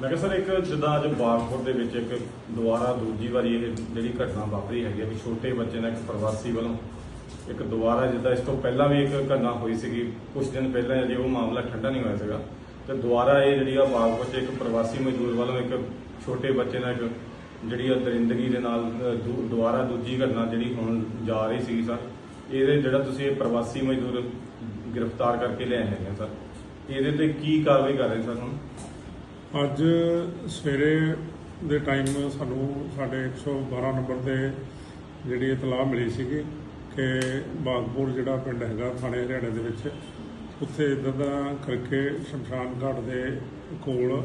ਮੈਂ ਕਿਹਾ ਸਰ, ਇੱਕ ਜਿੱਦਾਂ ਅੱਜ ਬਾਗਪੁਰ ਦੇ ਵਿੱਚ ਇੱਕ ਦੁਬਾਰਾ ਦੂਜੀ ਵਾਰੀ ਇਹ ਜਿਹੜੀ ਘਟਨਾ ਵਾਪਰੀ ਹੈਗੀ ਆ ਵੀ ਛੋਟੇ ਬੱਚੇ ਨਾਲ ਇੱਕ ਪ੍ਰਵਾਸੀ ਵੱਲੋਂ ਇੱਕ ਦੁਬਾਰਾ ਜਿੱਦਾਂ ਇਸ ਤੋਂ ਪਹਿਲਾਂ ਵੀ ਇੱਕ ਘਟਨਾ ਹੋਈ ਸੀਗੀ ਕੁਝ ਦਿਨ ਪਹਿਲਾਂ ਜੇ ਉਹ ਮਾਮਲਾ ਠੰਡਾ ਨਹੀਂ ਹੋਇਆ ਸੀਗਾ, ਤੇ ਦੁਬਾਰਾ ਇਹ ਜਿਹੜੀ ਆ ਬਾਗਪੁਰ 'ਚ ਇੱਕ ਪ੍ਰਵਾਸੀ ਮਜ਼ਦੂਰ ਵੱਲੋਂ ਇੱਕ ਛੋਟੇ ਬੱਚੇ ਨਾਲ ਇੱਕ ਜਿਹੜੀ ਆ ਦਰਿੰਦਗੀ ਦੇ ਨਾਲ ਦੂ- ਦੁਬਾਰਾ ਦੂਜੀ ਘਟਨਾ ਜਿਹੜੀ ਹੋਣ ਜਾ ਰਹੀ ਸੀਗੀ ਸਰ, ਇਹਦੇ ਜਿਹੜਾ ਤੁਸੀਂ ਇਹ ਪ੍ਰਵਾਸੀ ਮਜ਼ਦੂਰ ਗ੍ਰਿਫਤਾਰ ਕਰਕੇ ਲਿਆਏ ਹੈਗੇ ਆ ਸਰ, ਇਹਦੇ ਤੇ ਕੀ ਕਾਰਵਾਈ ਕਰ ਰਹੇ ਸਰ ਹੁਣ? ਅੱਜ ਸਵੇਰੇ ਦੇ ਟਾਈਮ ਸਾਨੂੰ ਸਾਡੇ 112 ਨੰਬਰ ਤੇ ਜਿਹੜੀ ਇਤਲਾਹ ਮਿਲੀ ਸੀਗੀ ਕਿ ਬਾਗਪੁਰ ਜਿਹੜਾ ਪਿੰਡ ਹੈਗਾ ਥਾਣੇ ਹਰਿਆਣੇ ਦੇ ਵਿੱਚ, ਉੱਥੇ ਇਦਾਂ ਦਾ ਕਰਕੇ ਸ਼ਮਸ਼ਾਨ ਘਾਟ ਦੇ ਕੋਲ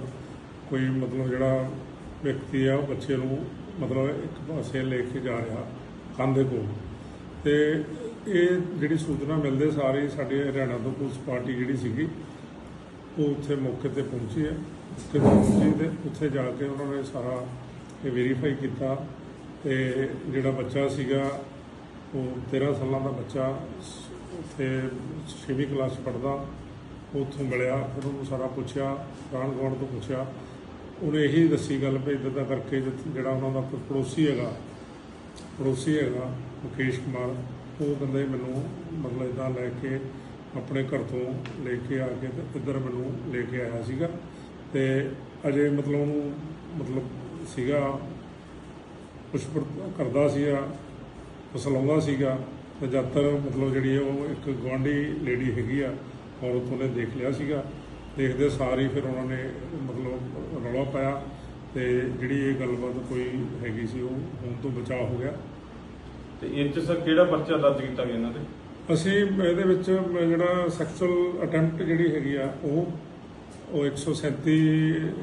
ਕੋਈ ਮਤਲਬ ਜਿਹੜਾ ਵਿਅਕਤੀ ਆ, ਉਹ ਬੱਚੇ ਨੂੰ ਮਤਲਬ ਇੱਕ ਪਾਸੇ ਲੈ ਕੇ ਜਾ ਰਿਹਾ ਕੰਧ ਕੋਲ। ਤੇ ਇਹ ਜਿਹੜੀ ਸੂਚਨਾ ਮਿਲਦੇ ਸਾਰੇ ਸਾਡੇ ਹਰਿਆਣਾ ਤੋਂ ਪੁਲਿਸ ਪਾਰਟੀ ਜਿਹੜੀ ਸੀਗੀ, ਉਹ ਉੱਥੇ ਮੌਕੇ ਤੇ ਪਹੁੰਚੀ ਹੈ। ਉੱਥੇ ਪਹੁੰਚੀ ਤੇ ਉੱਥੇ ਜਾ ਕੇ ਉਹਨਾਂ ਨੇ ਸਾਰਾ ਇਹ ਵੈਰੀਫਾਈ ਕੀਤਾ ਤੇ ਜਿਹੜਾ ਬੱਚਾ ਸੀਗਾ, ਉਹ 13 ਸਾਲਾਂ ਦਾ ਬੱਚਾ ਉੱਥੇ 6ਵੀਂ ਕਲਾਸ 'ਚ ਪੜਦਾ ਉੱਥੋਂ ਮਿਲਿਆ, ਫਿਰ ਉਹਨੂੰ ਸਾਰਾ ਪੁੱਛਿਆ, ਪ੍ਰਾਣ ਗੌਣ ਤੋਂ ਪੁੱਛਿਆ। ਉਹਨੇ ਇਹੀ ਦੱਸੀ ਗੱਲ ਵੀ ਇੱਦਾਂ ਦਾ ਕਰਕੇ ਜਿੱਥੇ- ਜਿਹੜਾ ਉਹਨਾਂ ਦਾ ਪੜੋਸੀ ਹੈਗਾ ਪੜੋਸੀ ਹੈਗਾ ਮੁਕੇਸ਼ ਕੁਮਾਰ, ਉਹ ਕਹਿੰਦਾ ਮੈਨੂੰ ਮਤਲਬ ਇਦਾਂ ਲੈ ਕੇ ਆਪਣੇ ਘਰ ਤੋਂ ਲੈ ਕੇ ਆ ਕੇ ਤੇ ਇੱਧਰ ਮੈਨੂੰ ਲੈ ਕੇ ਆਇਆ ਸੀਗਾ। ਤੇ ਅਜੇ ਮਤਲਬ ਉਹਨੂੰ ਮਤਲਬ ਸੀਗਾ ਕੁਛ ਕਰਦਾ ਸੀਗਾ ਫਸਲਾਉਂਦਾ ਸੀਗਾ ਤੇ ਜਦ ਤੱਕ ਮਤਲਬ ਜਿਹੜੀ ਉਹ ਇੱਕ ਗਵਾਂਢੀ ਲੇਡੀ ਹੈਗੀ ਆ ਔਰਤ ਉਹਨੇ ਦੇਖ ਲਿਆ ਸੀਗਾ ਦੇਖਦੇ ਸਾਰ ਹੀ ਫਿਰ ਉਹਨਾਂ ਨੇ ਮਤਲਬ ਰੌਲਾ ਪਾਇਆ ਤੇ ਜਿਹੜੀ ਇਹ ਗੱਲਬਾਤ ਕੋਈ ਹੈਗੀ ਸੀ ਉਹ ਹੁਣ ਤੋਂ ਬਚਾਅ ਹੋ ਗਿਆ। ਤੇ ਇਹ ਚ ਸਰ ਕਿਹੜਾ ਪਰਚਾ ਦਰਜ ਕੀਤਾ ਗਿਆ ਇਹਨਾਂ ਤੇ? ਅਸੀਂ ਇਹਦੇ ਵਿੱਚ ਜਿਹੜਾ ਸੈਕਸੁਅਲ ਅਟੈਂਪਟ ਜਿਹੜੀ ਹੈਗੀ ਆ ਉਹ ਉਹ 137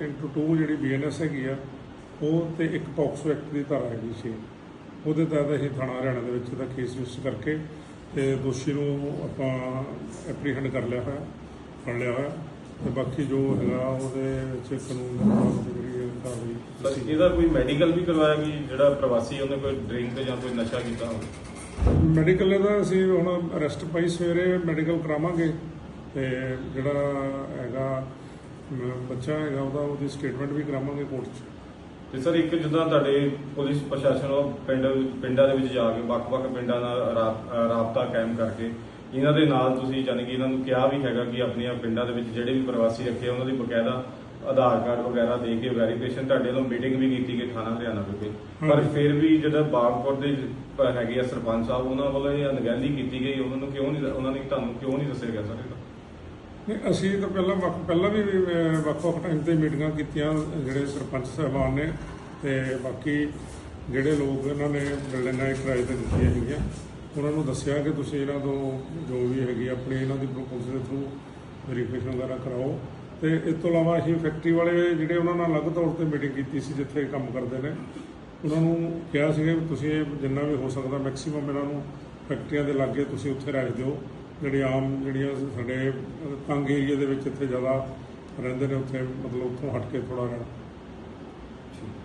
ਇਨਟੂ 2 ਜਿਹੜੀ ਬੀਐਨਐਸ ਹੈਗੀ ਆ ਉਹ ਤੇ ਇੱਕ ਪੌਕਸੋ ਐਕਟ ਦੀ ਧਾਰਾ ਹੈਗੀ ਸੀ। ਉਹਦੇ ਤਹਿਤ ਅਸੀਂ ਥਾਣਾ ਹਰਿਆਣਾ ਦੇ ਵਿੱਚ ਇਹਦਾ ਕੇਸ ਰਜਿਸਟਰ ਕਰਕੇ ਤੇ ਦੋਸ਼ੀ ਨੂੰ ਆਪਾਂ ਐਪਰੀਹੈਂਡ ਕਰ ਲਿਆ ਹੋਇਆ ਫੜ ਲਿਆ ਹੋਇਆ ਤੇ ਬਾਕੀ ਜੋ ਹੈਗਾ ਉਹਦੇ ਵਿੱਚ ਕਾਨੂੰਨ ਦੇ ਮੁਤਾਬਕ ਜਿਹੜੀ ਕਾਰਵਾਈ ਇਹਦਾ ਕੋਈ ਮੈਡੀਕਲ ਵੀ ਕਰਵਾਇਆ ਕਿ ਜਿਹੜਾ ਪ੍ਰਵਾਸੀ ਉਹਨੇ ਕੋਈ ਡਰਿੰਕ ਜਾਂ ਕੋਈ ਨਸ਼ਾ ਕੀਤਾ ਹੋਵੇ? ਮੈਡੀਕਲ ਇਹਦਾ ਅਸੀਂ ਹੁਣ ਅਰੈਸਟ ਪਾਈ ਸਵੇਰੇ ਮੈਡੀਕਲ ਕਰਾਵਾਂਗੇ ਤੇ ਜਿਹੜਾ ਹੈਗਾ ਬੱਚਾ ਹੈਗਾ ਉਹਦਾ ਉਹਦੀ ਸਟੇਟਮੈਂਟ ਵੀ ਕਰਾਵਾਂਗੇ ਕੋਰਟ 'ਚ। ਤੇ ਸਰ ਇੱਕ ਜਿੱਦਾਂ ਤੁਹਾਡੇ ਪੁਲਿਸ ਪ੍ਰਸ਼ਾਸਨ ਉਹ ਪਿੰਡ ਪਿੰਡਾਂ ਦੇ ਵਿੱਚ ਜਾ ਕੇ ਵੱਖ-ਵੱਖ ਪਿੰਡਾਂ ਨਾਲ ਰਾਬਤਾ ਕਾਇਮ ਕਰਕੇ ਇਹਨਾਂ ਦੇ ਨਾਲ ਤੁਸੀਂ ਜਾਣੀ ਕਿ ਇਹਨਾਂ ਨੂੰ ਕਿਹਾ ਵੀ ਹੈਗਾ ਕਿ ਆਪਣੀਆਂ ਪਿੰਡਾਂ ਦੇ ਵਿੱਚ ਜਿਹੜੇ ਵੀ ਪ੍ਰਵਾਸੀ ਰੱਖੇ ਆ, ਉਹਨਾਂ ਦੀ ਬਕਾਇਦਾ ਆਧਾਰ ਕਾਰਡ ਵਗੈਰਾ ਦੇ ਕੇ ਵੈਰੀਫਿਕੇਸ਼ਨ ਤੁਹਾਡੇ ਵੱਲੋਂ ਮੀਟਿੰਗ ਵੀ ਕੀਤੀ ਗਈ ਥਾਣਾ ਹਰਿਆਣਾ ਵਿਖੇ। ਪਰ ਹਾਂਜੀ। ਫਿਰ ਵੀ ਜਿਹੜਾ ਬਾਗਪੁਰ ਦੇ ਪ- ਹੈਗੇ ਆ ਸਰਪੰਚ ਸਾਹਿਬ ਉਹਨਾਂ ਵੱਲੋਂ ਇਹ ਅਣਗਹਿਲੀ ਕੀਤੀ ਗਈ ਉਹਨਾਂ ਨੂੰ ਕਿਉਂ ਨਹੀਂ ਉਹਨਾਂ ਨੇ ਤੁਹਾਨੂੰ ਕਿਉਂ ਨਹੀਂ ਦੱਸਿਆ ਗਿਆ ਸਰ ਇਹਦਾ ਨਹੀਂ, ਅਸੀਂ ਤਾਂ ਪਹਿਲਾਂ ਵੱਖ ਪਹਿਲਾਂ ਵੀ ਵੱਖ-ਵੱਖ ਟਾਈਮ ਤੇ ਮੀਟਿੰਗਾਂ ਕੀਤੀਆਂ ਜਿਹੜੇ ਸਰਪੰਚ ਸਾਹਿਬਾਨ ਨੇ ਤੇ ਬਾਕੀ ਜਿਹੜੇ ਲੋਕ ਇਹਨਾਂ ਨੇ ਬਿਲਡਿੰਗਾਂ ਕਿਰਾਏ ਤੇ ਦਿੱਤੀਆਂ ਹੈਗੀਆਂ, ਉਹਨਾਂ ਨੂੰ ਦੱਸਿਆ ਕਿ ਤੁਸੀਂ ਇਹਨਾਂ ਤੋਂ ਜੋ ਵੀ ਹੈਗੀ ਆਪਣੀ ਇਹਨਾਂ ਦੀ ਪ੍ਰੋਪੋਜ਼ਲ ਦੇ ਥਰੂ ਵੈਰੀਫਿਕੇਸ਼ਨ ਵਗੈਰਾ ਕਰਾਓ। ਤੇ ਇਸ ਤੋਂ ਇਲਾਵਾ ਅਸੀਂ ਫੈਕਟਰੀ ਵਾਲੇ ਜਿਹੜੇ ਉਹਨਾਂ ਨਾਲ ਅਲੱਗ ਤੌਰ ਤੇ ਮੀਟਿੰਗ ਕੀਤੀ ਸੀ, ਜਿੱਥੇ ਕੰਮ ਕਰਦੇ ਨੇ, ਉਹਨਾਂ ਨੂੰ ਕਿਹਾ ਸੀਗਾ ਵੀ ਤੁਸੀਂ ਇਹ ਜਿੰਨਾ ਵੀ ਹੋ ਸਕਦਾ ਮੈਕਸਿਮਮ ਇਹਨਾਂ ਨੂੰ ਫੈਕਟਰੀਆਂ ਦੇ ਲਾਗੇ ਤੁਸੀਂ ਉੱਥੇ ਰੱਖ ਦਿਓ। ਜਿਹੜੀ ਆਮ ਜਿਹੜੀਆਂ ਸਾਡੇ ਤੰਗ ਏਰੀਆ ਦੇ ਵਿੱਚ ਇੱਥੇ ਜ਼ਿਆਦਾ ਰਹਿੰਦੇ ਨੇ ਉੱਥੇ ਮਤਲਬ ਉੱਥੋਂ ਹਟ ਕੇ ਥੋੜਾ ਰਹਿਣ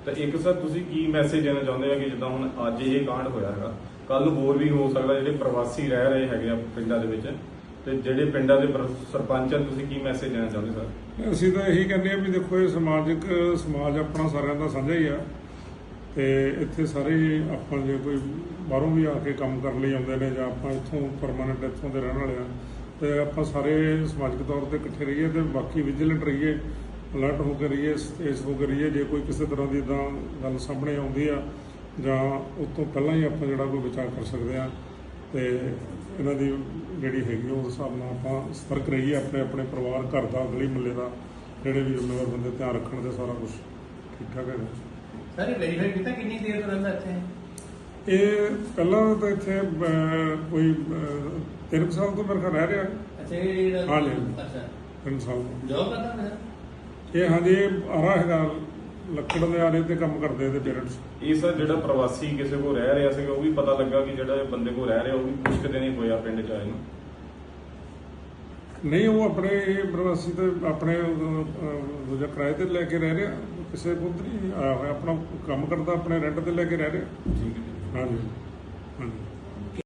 ਤਾਂ ਇੱਕ ਸਰ ਤੁਸੀਂ ਕੀ ਮੈਸੇਜ ਦੇਣਾ ਚਾਹੁੰਦੇ ਆ ਕਿ ਜਿੱਦਾਂ ਹੁਣ ਅੱਜ ਇਹ ਕਾਂਡ ਹੋਇਆ ਹੈਗਾ ਕੱਲ ਨੂੰ ਹੋਰ ਵੀ ਹੋ ਸਕਦਾ ਜਿਹੜੇ ਪ੍ਰਵਾਸੀ ਰਹਿ ਰਹੇ ਹੈਗੇ ਆ ਪਿੰਡਾਂ ਦੇ ਵਿੱਚ ਤੇ ਜਿਹੜੇ ਪਿੰਡਾਂ ਦੇ ਸਰਪੰਚ ਆ ਤੁਸੀਂ ਕੀ ਮੈਸੇਜ ਦੇਣਾ ਚਾਹੁੰਦੇ ਸਰ? ਅਸੀਂ ਤਾਂ ਇਹੀ ਕਹਿੰਦੇ ਆ ਵੀ ਦੇਖੋ ਇਹ ਸਮਾਜਿਕ ਸਮਾਜ ਆਪਣਾ ਸਾਰਿਆਂ ਦਾ ਸਾਂਝਾ ਹੀ ਆ। ਤੇ ਇੱਥੇ ਸਾਰੇ ਆਪਾਂ ਜੇ ਕੋਈ ਬਾਹਰੋਂ ਵੀ ਆ ਕੇ ਕੰਮ ਕਰਨ ਲਈ ਆਉਂਦੇ ਨੇ ਜਾਂ ਆਪਾਂ ਇੱਥੋਂ ਪਰਮਾਨੈਂਟ ਇੱਥੋਂ ਦੇ ਰਹਿਣ ਵਾਲੇ ਆ, ਤੇ ਆਪਾਂ ਸਾਰੇ ਸਮਾਜਿਕ ਤੌਰ ਤੇ ਇਕੱਠੇ ਰਹੀਏ ਤੇ ਬਾਕੀ ਵਿਜੀਲੈਂਟ ਰਹੀਏ ਅਲਰਟ ਹੋ ਕੇ ਰਹੀਏ ਸਟੇਜ ਹੋ ਕੇ ਰਹੀਏ, ਜੇ ਕੋਈ ਕਿਸੇ ਤਰ੍ਹਾਂ ਦੀ ਇਦਾਂ ਗੱਲ ਸਾਹਮਣੇ ਆਉਂਦੀ ਆ, ਜਾਂ ਉਸ ਤੋਂ ਪਹਿਲਾਂ ਹੀ ਆਪਾਂ ਜਿਹੜਾ ਕੋਈ ਵਿਚਾਰ ਕਰ ਸਕਦੇ ਆ, ਤੇ ਇਹਨਾਂ ਦੀ ਜਿਹੜੀ ਹੈਗੀ ਉਹ ਉਸ ਹਿਸਾਬ ਨਾਲ ਆਪਾਂ ਸਤਰਕ ਰਹੀਏ ਆਪਣੇ ਆਪਣੇ ਪਰਿਵਾਰ, ਘਰ ਦਾ, ਗਲੀ ਮੁਹੱਲੇ ਦਾ, ਜਿਹੜੇ ਵੀ ਜ਼ਿੰਮੇਵਾਰ ਬੰਦੇ ਧਿਆਨ ਰੱਖਣ ਦੇ ਸਾਰਾ ਕੁਝ ਠੀਕ ਠਾਕ ਹੈਗਾ। ਸਰ ਇਹ ਵੈਰੀਫਾਈ ਕੀਤਾ ਕਿੰਨੀ ਦੇਰ ਤੋਂ ਰਹਿੰਦਾ ਇੱਥੇ? ਇਹ ਪਹਿਲਾਂ ਤਾਂ ਇੱਥੇ ਕੋਈ 3 ਸਾਲ ਤੋਂ ਮੇਰੇ ਖਿਆਲ ਰਹਿ ਰਿਹਾ। ਅੱਛਾ ਇਹ ਜਿਹੜਾ- ਹਾਂ ਜੀ। ਅੱਛਾ। 3 ਸਾਲ ਜੋਬ ਕਰਦਾ ਮੈਂ ਇਹ ਹਾਂਜੀ ਆਰਾ ਹੈਗਾ ਲੱਕੜ ਦੇ ਆਰੇ ਤੇ ਕੰਮ ਕਰਦੇ ਇਹਦੇ ਪੇਰੈਂਟਸ ਇਹ ਸਰ ਜਿਹੜਾ ਪ੍ਰਵਾਸੀ ਕਿਸੇ ਕੋ ਰਹਿ ਰਿਹਾ ਸੀਗਾ ਉਹ ਵੀ ਪਤਾ ਲੱਗਾ ਕਿ ਜਿਹੜਾ ਇਹ ਬੰਦੇ ਕੋ ਰਹਿ ਰਿਹਾ ਉਹ ਵੀ ਕੁਝ ਕੁ ਦਿਨ ਹੀ ਹੋਇਆ ਪਿੰਡ ਚ ਆਏ ਨੂੰ। ਨਹੀਂ ਉਹ ਆਪਣੇ ਪ੍ਰਵਾਸੀ ਤੇ ਆਪਣੇ ਦੂਜਾ ਕਿਰਾਏ ਤੇ ਲੈ ਕੇ ਰਹਿ ਰਿਹਾ। ਕਿਸੇ ਕੋਲ ਨਹੀਂ ਆਇਆ ਹੋਇਆ। ਆਪਣਾ ਕੰਮ ਕਰਦਾ ਆਪਣੇ ਰੈਂਟ ਤੇ ਲੈ ਕੇ ਰਹਿ ਰਿਹਾ। ਠੀਕ ਹੈ ਜੀ। ਹਾਂਜੀ।